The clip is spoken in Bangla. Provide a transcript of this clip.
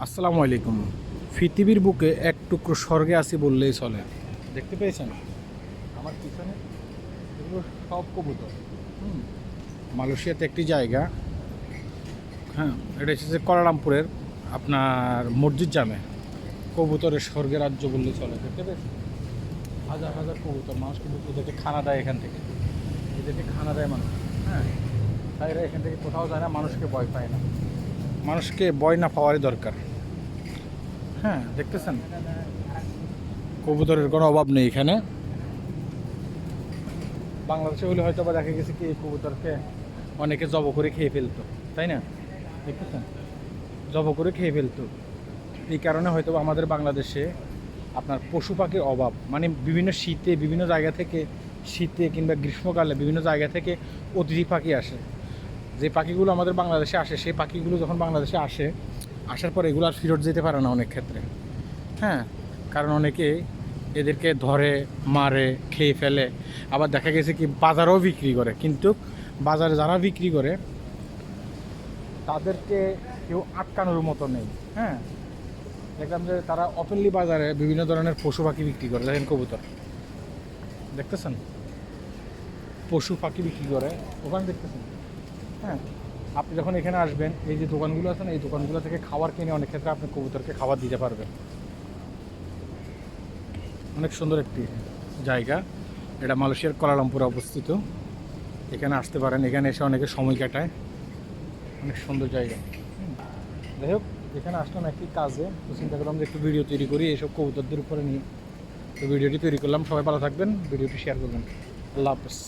আসসালামু আলাইকুম। পৃথিবীর বুকে এক টুকরো স্বর্গে আছি বললেই চলে। দেখতে পেয়েছেন? আমার পিছনে এগুলো সব কবুতর। হুম। মালয়েশিয়াতে একটি জায়গা। হ্যাঁ এটা হচ্ছে কলারামপুরের আপনার মসজিদ জামে। কবুতরের স্বর্গের রাজ্য বললে চলে। দেখতে পেয়েছেন? হাজার হাজার কবুতর। মানুষ কিন্তু এদেরকে খানা দেয় এখান থেকে। এদেরকে খানা দেয় মানুষ। হ্যাঁ তাই এখান থেকে কোথাও যায় না, মানুষকে ভয় পায় না। মানুষকে ভয় না পাওয়ারই দরকার। হ্যাঁ দেখতেছেন? কবুতরের কোনো অভাব নেই এখানে। বাংলাদেশে হলে হয়তো বা দেখা গেছে কি, এই কবুতরকে অনেকে জব করে খেয়ে ফেলতো, তাই না? দেখতেছেন? জব করে খেয়ে ফেলতো। এই কারণে হয়তো আমাদের বাংলাদেশে আপনার পশু পাখির অভাব মানে বিভিন্ন শীতে, বিভিন্ন জায়গা থেকে শীতে কিংবা গ্রীষ্মকালে বিভিন্ন জায়গা থেকে অতিথি পাখি আসে। যে পাখিগুলো আমাদের বাংলাদেশে আসে, সেই পাখিগুলো যখন বাংলাদেশে আসে, আসার পর এগুলো আর ফেরত যেতে পারে না অনেক ক্ষেত্রে। হ্যাঁ কারণ অনেকে এদেরকে ধরে, মারে, খেয়ে ফেলে। আবার দেখা গেছে কি, বাজারেও বিক্রি করে। কিন্তু বাজারে যারা বিক্রি করে, তাদেরকে কেউ আটকানোর মতো নেই। হ্যাঁ দেখলাম যে তারা অপেনলি বাজারে বিভিন্ন ধরনের পশু পাখি বিক্রি করে। দেখেন কবুতর। দেখতেছেন? পশু পাখি বিক্রি করে। ওখানে দেখতেছেন? হ্যাঁ। আপনি যখন এখানে আসবেন, এই যে দোকানগুলো আছে না, এই দোকানগুলো থেকে খাবার কিনে অনেক ক্ষেত্রে আপনি কবুতরকে খাবার দিতে পারবেন। অনেক সুন্দর একটি জায়গা। এটা মালয়েশিয়ার কোলালামপুরে অবস্থিত। এখানে আসতে পারেন, এখানে এসে অনেকে সময় কাটায়। অনেক সুন্দর জায়গা। যাই হোক, এখানে আসলাম একটি কাজে। তো চিন্তা করলাম যে একটু ভিডিও তৈরি করি, এইসব কবুতরদের উপরে নিয়ে। তো ভিডিওটি তৈরি করলাম। সবাই ভালো থাকবেন, ভিডিওটি শেয়ার করবেন। আল্লাহ হাফেজ।